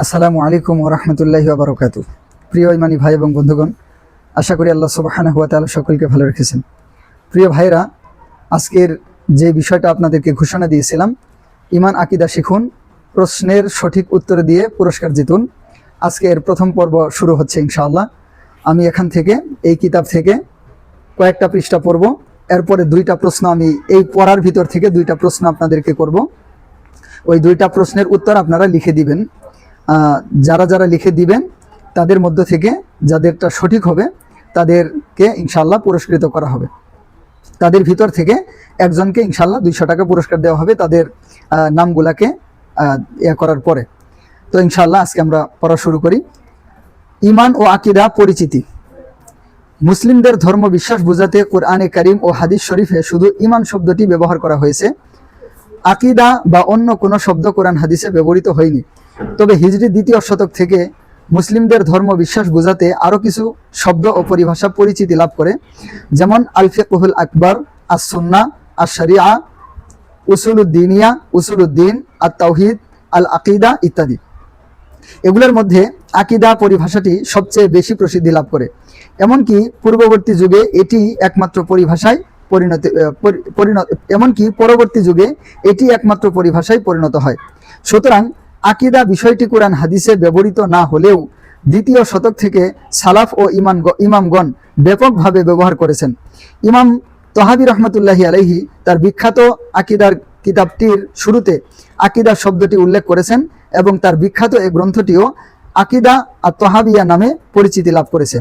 আসসালামু আলাইকুম ওরহমতুল্লাহি বারকাতু প্রিয় ইমানি ভাই এবং বন্ধুগণ, আশা করি আল্লাহ সুবাহানা হুয়া তাআলা সকলকে ভালো রেখেছেন। প্রিয় ভাইরা আজকের যে বিষয়টা আপনাদেরকে ঘোষণা দিয়েছিলাম, ইমান আকিদা শিখুন, প্রশ্নের সঠিক উত্তর দিয়ে পুরস্কার জিতুন। আজকে এর প্রথম পর্ব শুরু হচ্ছে ইনশাআল্লাহ। আমি এখান থেকে, এই কিতাব থেকে কয়েকটা পৃষ্ঠা পড়ব। এরপরে দুইটা প্রশ্ন আমি এই পড়ার ভিতর থেকে দুইটা প্রশ্ন আপনাদেরকে করব। ওই দুইটা প্রশ্নের উত্তর আপনারা লিখে দিবেন। যারা যারা লিখে দিবেন, তাদের মধ্য থেকে যাদেরটা সঠিক হবে, তাদেরকে ইনশাল্লাহ পুরস্কৃত করা হবে। তাদের ভিতর থেকে একজনকে ইনশাল্লাহ দুইশো টাকা পুরস্কার দেওয়া হবে তাদের নামগুলাকে ইয়ে করার পরে। তো ইনশাল্লাহ আজকে আমরা পড়া শুরু করি। ইমান ও আকিদা পরিচিতি। মুসলিমদের ধর্ম বিশ্বাস বোঝাতে কোরআনে করিম ও হাদিস শরীফে শুধু ইমান শব্দটি ব্যবহার করা হয়েছে। আকিদা বা অন্য কোনো শব্দ কোরআন হাদিসে ব্যবহৃত হয়নি। তবে হিজরি দ্বিতীয় শতক থেকে মুসলিমদের ধর্ম বিশ্বাস বোঝাতে আরও কিছু শব্দ ও পরিভাষা পরিচিতি লাভ করে, যেমন আলফিকুল আকবর আসন্না আশরিয়া উসুলুদ্দিনিয়া, উসুলুদ্দিন আর তাওহিদ আল আকিদা ইত্যাদি। এগুলোর মধ্যে আকিদা পরিভাষাটি সবচেয়ে বেশি প্রসিদ্ধি লাভ করে। এমনকি পূর্ববর্তী যুগে এটি একমাত্র পরিভাষায় পরিণত পরিণত, এমনকি পরবর্তী যুগে এটি একমাত্র পরিভাষায় পরিণত হয়। সুতরাং আকিদা বিষয়টি কোরআন হাদিসে ব্যবহৃত না হলেও দ্বিতীয় শতক থেকে সালাফ ও ইমান ইমামগণ ব্যাপকভাবে ব্যবহার করেছেন। ইমাম তহাবি রহমতুল্লাহি আলাইহি তার বিখ্যাত আকিদার কিতাবটির শুরুতে আকিদা শব্দটি উল্লেখ করেছেন এবং তার বিখ্যাত এই গ্রন্থটিও আকিদা আর তহাবিয়া নামে পরিচিতি লাভ করেছে।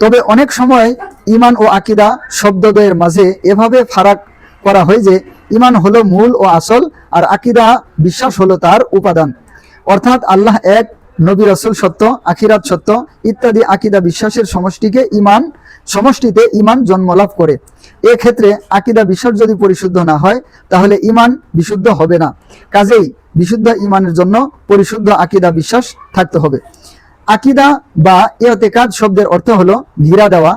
তবে অনেক সময় ইমান ও আকিদা শব্দদ্বয়ের মাঝে এভাবে ফারাক করা হয় যে ইমান হলো মূল ও আসল, আর আকিদা বিশ্বাস হলো তার উপাদান। অর্থাৎ আল্লাহ এক, নবী রসুল সত্য, আখিরাত সত্য, ইত্যাদি আকিদা বিশ্বাসের সমষ্টিকে ইমান, সমষ্টিতে ইমান জন্মলাভ করে। এক্ষেত্রে আকিদা বিশ্বাস যদি পরিশুদ্ধ না হয়, তাহলে ইমান বিশুদ্ধ হবে না। কাজেই বিশুদ্ধ ইমানের জন্য পরিশুদ্ধ আকিদা বিশ্বাস থাকতে হবে। আকিদা বা ইয়তেকাদ শব্দের অর্থ হলো ঘিরা দেওয়া,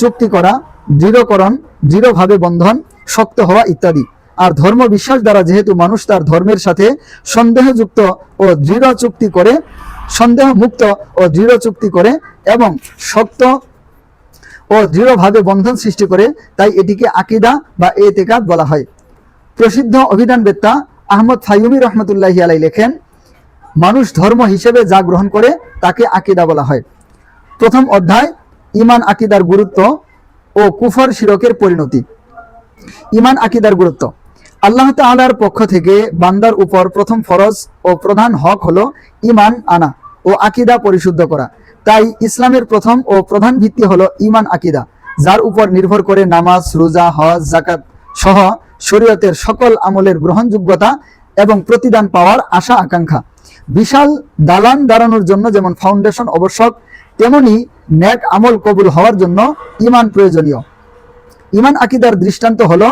চুক্তি করা, দৃঢ়করণ, দৃঢ়ভাবে বন্ধন, শক্ত হওয়া ইত্যাদি। আর ধর্ম বিশ্বাস দ্বারা যেহেতু মানুষ তার ধর্মের সাথে সন্দেহযুক্ত ও দৃঢ় চুক্তি করে সন্দেহ মুক্ত ও দৃঢ় চুক্তি করে এবং শক্ত ও দৃঢ়ভাবে বন্ধন সৃষ্টি করে, তাই এটিকে আকিদা বা এতেকাদ বলা হয়। প্রসিদ্ধ অভিধানবেত্তা আহমদ ফাইমি রহমতুল্লাহি আলাই লেখেন, মানুষ ধর্ম হিসেবে যা গ্রহণ করে, তাকে আকিদা বলা হয়। প্রথম অধ্যায়, ইমান আকিদার গুরুত্ব ও কুফর শিরকের পরিণতি। ইমান আকিদার গুরুত্ব। আল্লাহ তাআলার পক্ষ থেকে বান্দার উপর প্রথম ফরজ ও প্রধান হক হলো ইমান আনা ও আকিদা পরিশুদ্ধ করা। তাই ইসলামের প্রথম ও প্রধান ভিত্তি হলো ইমান আকিদা, যার উপর নির্ভর করে নামাজ, রোজা, হজ জাকাত সহ শরীয়তের সকল আমলের গ্রহণযোগ্যতা এবং প্রতিদান পাওয়ার আশা আকাঙ্ক্ষা। বিশাল দালান দাঁড়ানোর জন্য যেমন ফাউন্ডেশন আবশ্যক, তেমনি ন্যাক আমল কবুল হওয়ার জন্য ইমান প্রয়োজনীয়। ইমান আকিদার দৃষ্টান্ত হলো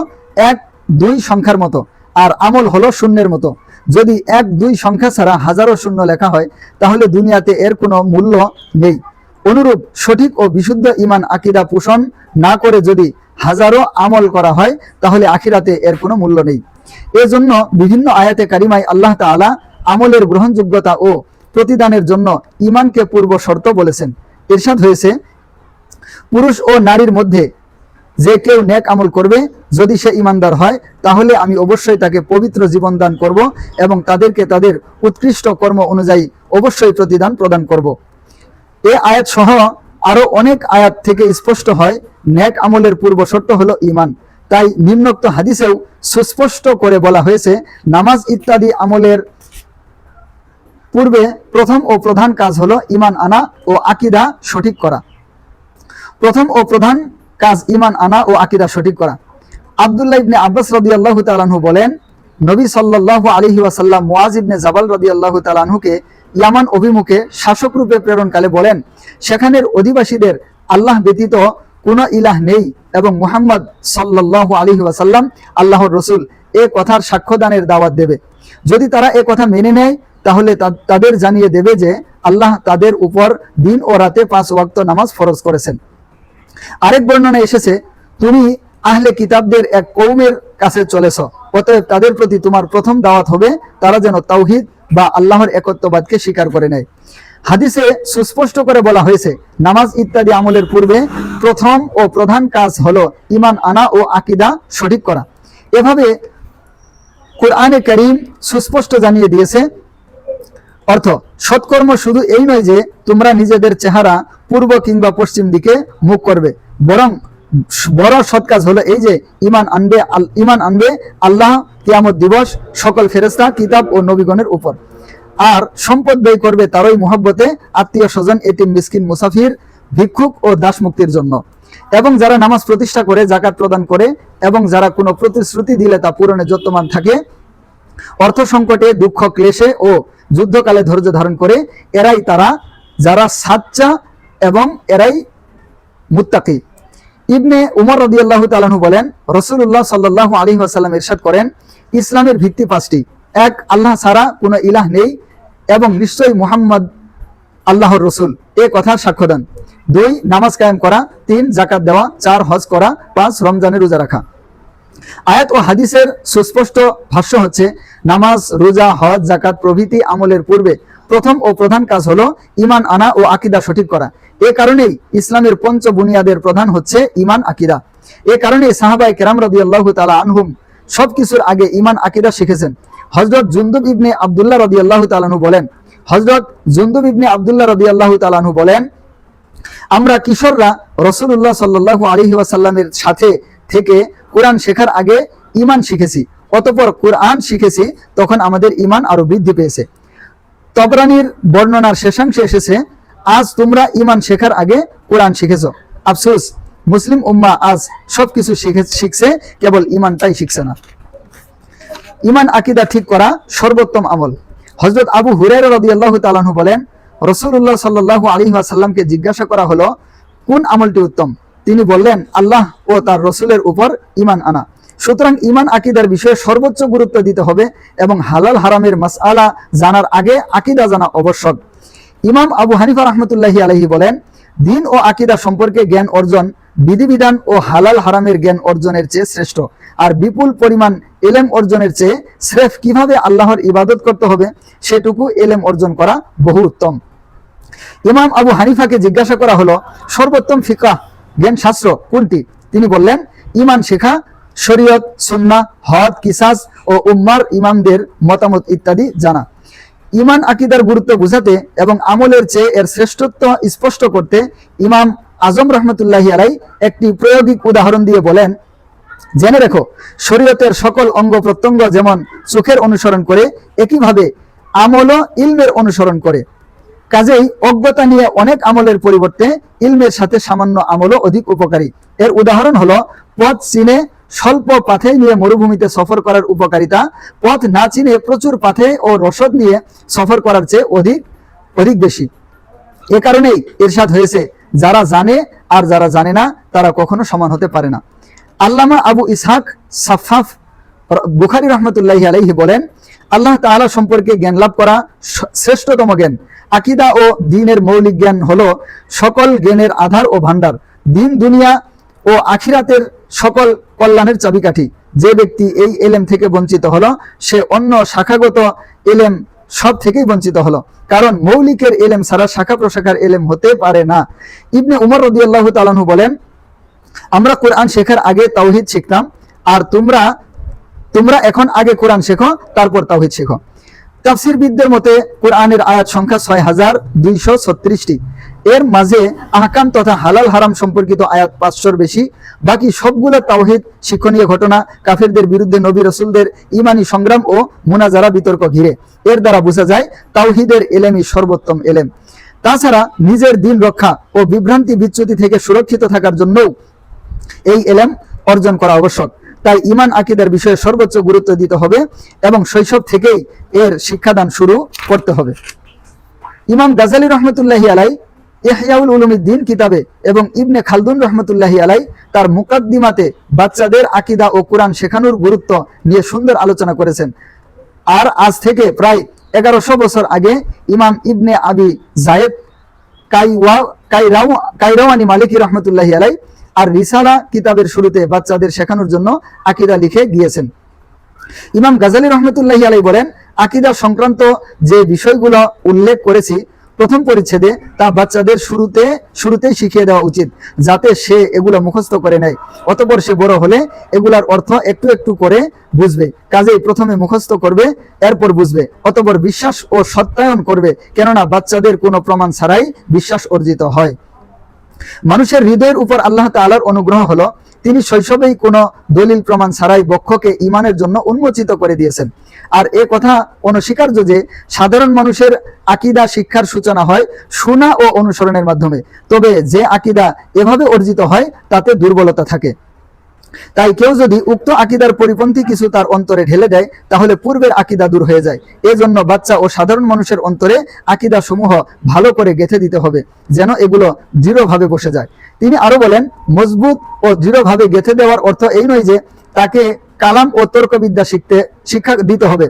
এক দুই সংখ্যার মতো, আর আমল হলো শূন্যের মতো। যদি এক দুই সংখ্যা ছাড়া হাজারো শূন্য লেখা হয়, তাহলে দুনিয়াতে এর কোনো মূল্য নেই। অনুরূপ সঠিক ও বিশুদ্ধ ইমান আকিদা পোষণ না করে যদি হাজারো আমল করা হয়, তাহলে আখিরাতে এর কোনো মূল্য নেই। এজন্য বিভিন্ন আয়াতে কারিমাই আল্লাহ তাআলা আমলের গ্রহণযোগ্যতা ও প্রতিদানের জন্য ইমানকে পূর্ব শর্ত বলেছেন। ইরশাদ হয়েছে, পুরুষ ও নারীর মধ্যে যে কেউ নেক আমল করবে, যদি সে ইমানদার হয়, তাহলে আমি অবশ্যই তাকে পবিত্র জীবন দান করব এবং তাদেরকে তাদের উৎকৃষ্ট কর্ম অনুযায়ী অবশ্যই প্রতিদান প্রদান করব। এ আয়াত সহ আরও অনেক আয়াত থেকে স্পষ্ট হয়, নেক আমলের পূর্ব শর্ত হলো ইমান তাই নিম্নোক্ত হাদিসেও সুস্পষ্ট করে বলা হয়েছে, নামাজ ইত্যাদি আমলের পূর্বে প্রথম ও প্রধান কাজ হলো ইমান আনা ও আকিদা সঠিক করা। প্রথম ও প্রধান কাজ ইমান আনা ও আকিদা সঠিক করা। আব্দুল্লাহ ইবনে আব্বাস রাদিয়াল্লাহু তাআলাহু বলেন, নবী সাল্লাল্লাহু আলাইহি ওয়াসাল্লাম মুআজ ইবনে জাবাল রাদিয়াল্লাহু তাআলাহুকে ইয়ামান অভিমুখে শাসক রূপে প্রেরণকালে বলেন, সেখানের অধিবাসীদের আল্লাহ ব্যতীত কোনো ইলাহ নেই এবং মুহাম্মদ সাল্লাল্লাহু আলাইহি ওয়াসাল্লাম আল্লাহর রসুল এ কথার সাক্ষ্যদানের দাওয়াত দেবে। যদি তারা এ কথা মেনে নেয়, তাহলে তাদের জানিয়ে দেবে যে আল্লাহ তাদের উপর দিন ও রাতে পাঁচ ওয়াক্ত নামাজ ফরজ করেছেন। আরেক বর্ণনা এসেছে, তুমি আহলে কিতাবদের এক কৌমের কাছে চলেছ, অতএব তাদের প্রতি তোমার প্রথম দাওয়াত হবে, তারা যেন তাওহিদ বা আল্লাহর একত্ববাদকে স্বীকার করে নেয়। হাদিসে সুস্পষ্ট করে বলা হয়েছে, নামাজ ইত্যাদি আমলের পূর্বে প্রথম ও প্রধান কাজ হলো ইমান আনা ও আকিদা সঠিক করা। এভাবে কোরআনে করিম সুস্পষ্ট জানিয়ে দিয়েছে অর্থ, সৎকর্ম শুধু এই নয় যে তোমরা নিজেদের চেহারা পূর্ব কিংবা পশ্চিম দিকে মুখ করবে। বরং বড় সৎ কাজ হলো এই যে ইমান আনবে ইমান আনবে আল্লাহ কিয়ামত দিবস সকল ফেরেস্তা কিতাব ও নবীগণের উপর। আর সম্পদ ব্যয় করবে তারই মহব্বতে আত্মীয় স্বজন এটিম মিসকিন, মুসাফির, ভিক্ষুক ও দাস মুক্তির জন্য। এবং যারা নামাজ প্রতিষ্ঠা করে জাকাত প্রদান করে, এবং যারা কোনো প্রতিশ্রুতি দিলে তা পূরণে যত্নমান থাকে অর্থ সংকটে, দুঃখ ক্লেশে ও যুদ্ধকালে ধৈর্য ধারণ করে, এরাই তারা যারা সাচ্চা এবং এরাই মুত্তাকি। ইবনে উমর রদিয়াল্লাহ তালাহু বলেন রসুল্লাহ সাল্লাহ আলী আসাল্লাম ইরশাদ করেন, ইসলামের ভিত্তি পাঁচটি। এক, আল্লাহ ছাড়া কোনো ইলাহ নেই এবং নিশ্চয়ই মুহাম্মদ আল্লাহর রসুল। এ কথার সাক্ষ্য দেন। দুই, নামাজ কায়েম করা। তিন জাকাত দেওয়া। চার, হজ করা। পাঁচ, রমজানের রোজা রাখা। আয়াত ও হাদিসের সুস্পষ্ট ভাষ্য হচ্ছে, নামাজ, রোজা, হজ জাকাত প্রভৃতি আমলের পূর্বে প্রথম ও প্রধান কাজ হলো ইমান আনা ও আকিদা সঠিক করা। এ কারণেই ইসলামের পঞ্চ বুনিয়াদের প্রধান হচ্ছে ইমান আকিদা। এ কারণে সাহাবাই কেরাম রবি আল্লাহ তালা আনহুম সবকিছুর আগে ইমান আকিদা শিখেছেন। হজরত জুন্দুব ইবনে আবদুল্লাহ রবি আল্লাহ তালানহু বলেন হজরত জুন্দুব ইবনে আবদুল্লাহ রবি আল্লাহ তালানহু বলেন, আমরা কিশোররা রসুল্লাহ সাল্লাহ আলহি ওয়াসাল্লামের সাথে থেকে কোরআন শেখার আগে ইমান শিখেছি, অতপর কোরআন শিখেছি, তখন আমাদের ইমান আরও বৃদ্ধি পেয়েছে। তবরানির বর্ণনার শেষাংশে এসেছে, আজ তোমরা ইমান শেখার আগে কোরআন শিখেছ। আফসোস, মুসলিম উম্মা আজ সবকিছু শিখে, শিখছে, কেবল ইমানটাই শিখছে না। ইমান আকিদা ঠিক করা সর্বোত্তম আমল। হজরত আবু হুরের রবি আল্লাহ তালাহু বলেন রসুল্লাহ সাল্লাহ আলী সাল্লামকে জিজ্ঞাসা করা হলো, কোন আমলটি উত্তম? তিনি বললেন, আল্লাহ ও তার রসুলের উপর ইমান আনা। সুতরাং ইমান আকিদার বিষয়ে সর্বোচ্চ গুরুত্ব দিতে হবে এবং হালাল হারামের মাসআলা জানার আগে আকিদা জানা আবশ্যক। ইমাম আবু হানিফা রহমতুল্লাহি আলহি বলেন, দিন ও আকিদা সম্পর্কে জ্ঞান অর্জন বিধিবিধান ও হালাল হারামের জ্ঞান অর্জনের চেয়ে শ্রেষ্ঠ। আর বিপুল পরিমাণ এলেম অর্জনের চেয়ে স্রেফ কীভাবে আল্লাহর ইবাদত করতে হবে সেটুকু এলেম অর্জন করা বহু উত্তম। ইমাম আবু হানিফাকে জিজ্ঞাসা করা হলো, সর্বোত্তম ফিকা জ্ঞান শাস্ত্র কোনটি? তিনি বললেন, ইমান শেখা, শরীয়ত সুন্না হদ, কিসাস ও উম্মার ইমামদের মতামত ইত্যাদি জানা। ইমান আকিদার গুরুত্ব বুঝাতে এবং আমলের চেয়ে এর শ্রেষ্ঠত্ব স্পষ্ট করতে ইমাম আজম রহমতুল্লাহি আলাই একটি প্রয়োগিক উদাহরণ দিয়ে বলেন, জেনে রেখো, শরীয়তের সকল অঙ্গ প্রত্যঙ্গ যেমন চোখের অনুসরণ করে, একইভাবে আমলও ইলমের অনুসরণ করে। কাজেই অজ্ঞতা নিয়ে অনেক আমলের পরিবর্তে ইলমের সাথে সামান্য আমলও অধিক উপকারী। এর উদাহরণ হলো, পথ চিনে স্বল্প পাথে নিয়ে মরুভূমিতে সফর করার উপকারিতা, পথ না চিনে প্রচুর পাথে ও রসদ নিয়ে সফর করার চেয়ে অধিক অধিক বেশি। এ কারণেই ইরশাদ হয়েছে, যারা জানে আর যারা জানে না, তারা কখনো সমান হতে পারে না। আল্লামা আবু ইসহাক সাফাফ বুখারি রহমতুল্লাহ আলাইহি বলেন, আল্লাহ তাআলা সম্পর্কে জ্ঞান লাভ করা শ্রেষ্ঠতম জ্ঞান। আকিদা ও দিনের মৌলিক জ্ঞান হলো সকল জ্ঞানের আধার ও ভান্ডার দিন দুনিয়া ও আখিরাতের সকল কল্যাণের চাবিকাঠি। যে ব্যক্তি এই এলেম থেকে বঞ্চিত হলো, সে অন্য শাখাগত এলেম সব থেকেই বঞ্চিত হলো। কারণ মৌলিকের এলেম ছাড়া শাখা প্রশাখার এলেম হতে পারে না। ইবনে উমর রদিয়াল্লাহু তাআলাহু বলেন, আমরা কোরআন শেখার আগে তাওহিদ শিখতাম, আর তোমরা তোমরা এখন আগে কোরআন শেখো, তারপর তাওহিদ শেখো। তাফসির বিদদের মতে কোরআনের আয়াত সংখ্যা ছয় হাজার দুইশো ছত্রিশটি। এর মাঝে আহকাম তথা হালাল হারাম সম্পর্কিত আয়াত পাঁচশোর বেশি। বাকি সবগুলো তাওহিদ, শিক্ষণীয় ঘটনা, কাফেরদের বিরুদ্ধে নবী রসুলদের ইমানি সংগ্রাম ও মুনাজারা বিতর্ক ঘিরে। এর দ্বারা বোঝা যায়, তাওহিদের এলেমই সর্বোত্তম এলেম। তাছাড়া নিজের দিন রক্ষা ও বিভ্রান্তি বিচ্যুতি থেকে সুরক্ষিত থাকার জন্যও এই এলেম অর্জন করা আবশ্যক। তাই ইমান আকিদার বিষয়ে সর্বোচ্চ গুরুত্ব দিতে হবে এবং শৈশব থেকেই এর শিক্ষাদান শুরু করতে হবে। ইমাম গাজালি রহমতুল্লাহি আলাই ইহয়াউল উলুমিদ্দিন কিতাবে এবং ইবনে খালদুন রহমতুল্লাহি আলাই তার মুকাদ্দিমাতে বাচ্চাদের আকিদা ও কোরআন শেখানোর গুরুত্ব নিয়ে সুন্দর আলোচনা করেছেন। আর আজ থেকে প্রায় এগারোশো বছর আগে ইমাম ইবনে আবি জায়েদ কাইওয়া কাইরাও কাইরাওয়ানি মালিকি রহমতুল্লাহি আলাই আর রিসালা কিতাবের শুরুতে বাচ্চাদের শেখানোর জন্য আকিদা লিখে গিয়েছেন। ইমাম গাজালি রহমতুল্লাহি আলাই বলেন, আকিদা সংক্রান্ত যে বিষয়গুলো উল্লেখ করেছি, প্রথম পরিচ্ছেদে তা বাচ্চাদের শুরুতে, শুরুতেই শিখিয়ে দেওয়া উচিত, যাতে সে এগুলো মুখস্থ করে নেয়। অতপর সে বড় হলে এগুলার অর্থ একটু একটু করে বুঝবে, কাজেই প্রথমে মুখস্থ করবে, এরপর বুঝবে। অতপর বিশ্বাস ও সত্যায়ন করবে, কেননা বাচ্চাদের কোনো প্রমাণ ছাড়াই বিশ্বাস অর্জিত হয়। মানুষের হৃদয়ের উপর আল্লাহ তালার অনুগ্রহ হলো, তিনি শৈশবেই কোনো দলিল প্রমাণ ছাড়াই বক্ষকে ইমানের জন্য উন্মোচিত করে দিয়েছেন। আর এ কথা অনস্বীকার্য যে, সাধারণ মানুষের আকিদা শিক্ষার সূচনা হয় শোনা ও অনুসরণের মাধ্যমে। তবে যে আকিদা এভাবে অর্জিত হয়, তাতে দুর্বলতা থাকে। তাই কেউ যদি উক্ত আকিদার পরিপন্থী কিছু তার অন্তরে ঢেলে দেয়, তাহলে পূর্বের আকিদা দূর হয়ে যায়। এজন্য বাচ্চা ও সাধারণ মানুষের অন্তরে আকিদা সমূহ ভালো করে গেঁথে দিতে হবে, যেন এগুলো দৃঢ়ভাবে বসে যায়। তিনি আরও বলেন, মজবুত ও দৃঢ়ভাবে গেঁথে দেওয়ার অর্থ এই নয় যে তাকে কালাম ও তর্কবিদ্যা শিখতে, শিক্ষা দিতে হবে।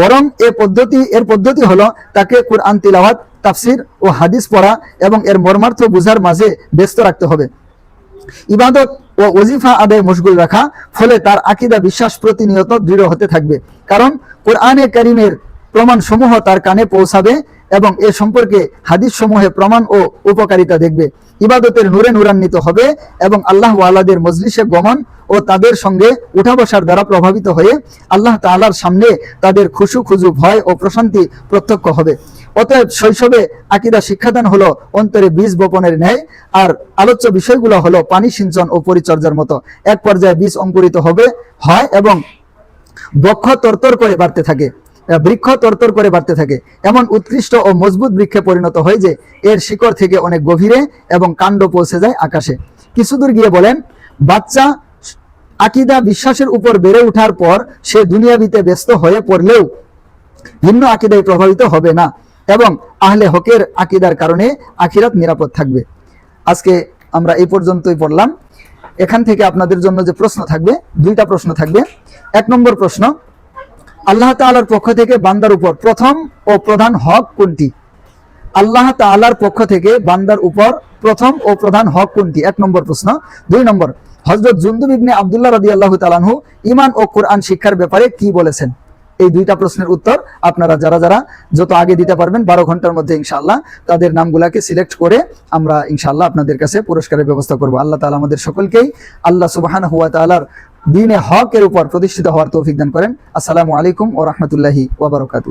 বরং এ পদ্ধতি, এর পদ্ধতি হলো তাকে কুরআন তিলাওয়াত, তাফসির ও হাদিস পড়া এবং এর মর্মার্থ বুঝার মাঝে ব্যস্ত রাখতে হবে। ইবাদত ও ওজিফা আদায় মশগুল রাখা, ফলে তার আকিদা বিশ্বাস প্রতিনিয়ত দৃঢ় হতে থাকবে। কারণ কোরআনে করিমের প্রমাণ সমূহ তার কানে পৌঁছাবে এবং এ সম্পর্কে হাদিস সমূহে প্রমাণ ও উপকারিতা দেখবে। ইবাদতের নূরে নূরান্বিত হবে এবং আল্লাহ ওয়ালাদের মজলিসে গমন ও তাদের সঙ্গে উঠা বসার দ্বারা প্রভাবিত হয়ে আল্লাহ তাআলার সামনে তাদের খুশু খুজু ভয় ও প্রশান্তি প্রত্যক্ষ হবে। অতএব শৈশবে আকিদা শিক্ষাদান হলো অন্তরে বীজ বপনের ন্যায়, আর আলোচ্য বিষয়গুলো হলো পানি সিঞ্চন ও পরিচর্যার মতো। এক পর্যায়ে বীজ অঙ্কুরিত হবে, হয় এবং বক্ষ তরতর করে বাড়তে থাকে বৃক্ষ তরতর করে বাড়তে থাকে। এমন উৎকৃষ্ট ও মজবুত বৃক্ষে পরিণত হয় যে এর শিকড় থেকে অনেক গভীরে এবং কাণ্ড পৌঁছে যায় আকাশে। কিছুদূর গিয়ে বলেন, বাচ্চা আকিদা বিশ্বাসের উপর বেড়ে ওঠার পর সে দুনিয়াবিতে ব্যস্ত হয়ে পড়লেও ভিন্ন আকিদায় প্রভাবিত হবে না। এবং আহলে হকের আকিদার কারণে আখিরাত নিরাপদ থাকবে। আজকে আমরা এই পর্যন্তই পড়লাম। এখান থেকে আপনাদের জন্য যে প্রশ্ন থাকবে, দুইটা প্রশ্ন থাকবে। এক নম্বর প্রশ্ন, আল্লাহ তাআলার পক্ষ থেকে বান্দার উপর প্রথম ও প্রধান হক কোনটি? আল্লাহ তাআলার পক্ষ থেকে বান্দার উপর প্রথম ও প্রধান হক কোনটি? এক নম্বর প্রশ্ন। দুই নম্বর হজরত জুন্দুব আব্দুল্লাহ রাদিয়াল্লাহু তাআলাহু ইমান ও কোরআন শিক্ষার ব্যাপারে কি বলেছেন? এই দুইটা প্রশ্নের উত্তর আপনারা যারা যারা যত আগে দিতে পারবেন বারো ঘণ্টার মধ্যে ইনশাল্লাহ তাদের নামগুলাকে সিলেক্ট করে আমরা ইনশাল্লাহ আপনাদের কাছে পুরস্কারের ব্যবস্থা করব। আল্লাহ তালা আমাদের সকলকেই আল্লাহ সুবাহান হুয়া তালার দিনে হকের উপর প্রতিষ্ঠিত হওয়ার তৌফিক দান করেন। আসসালামু আলাইকুম ও রহমতুল্লাহি ওয়া বারাকাতুহু।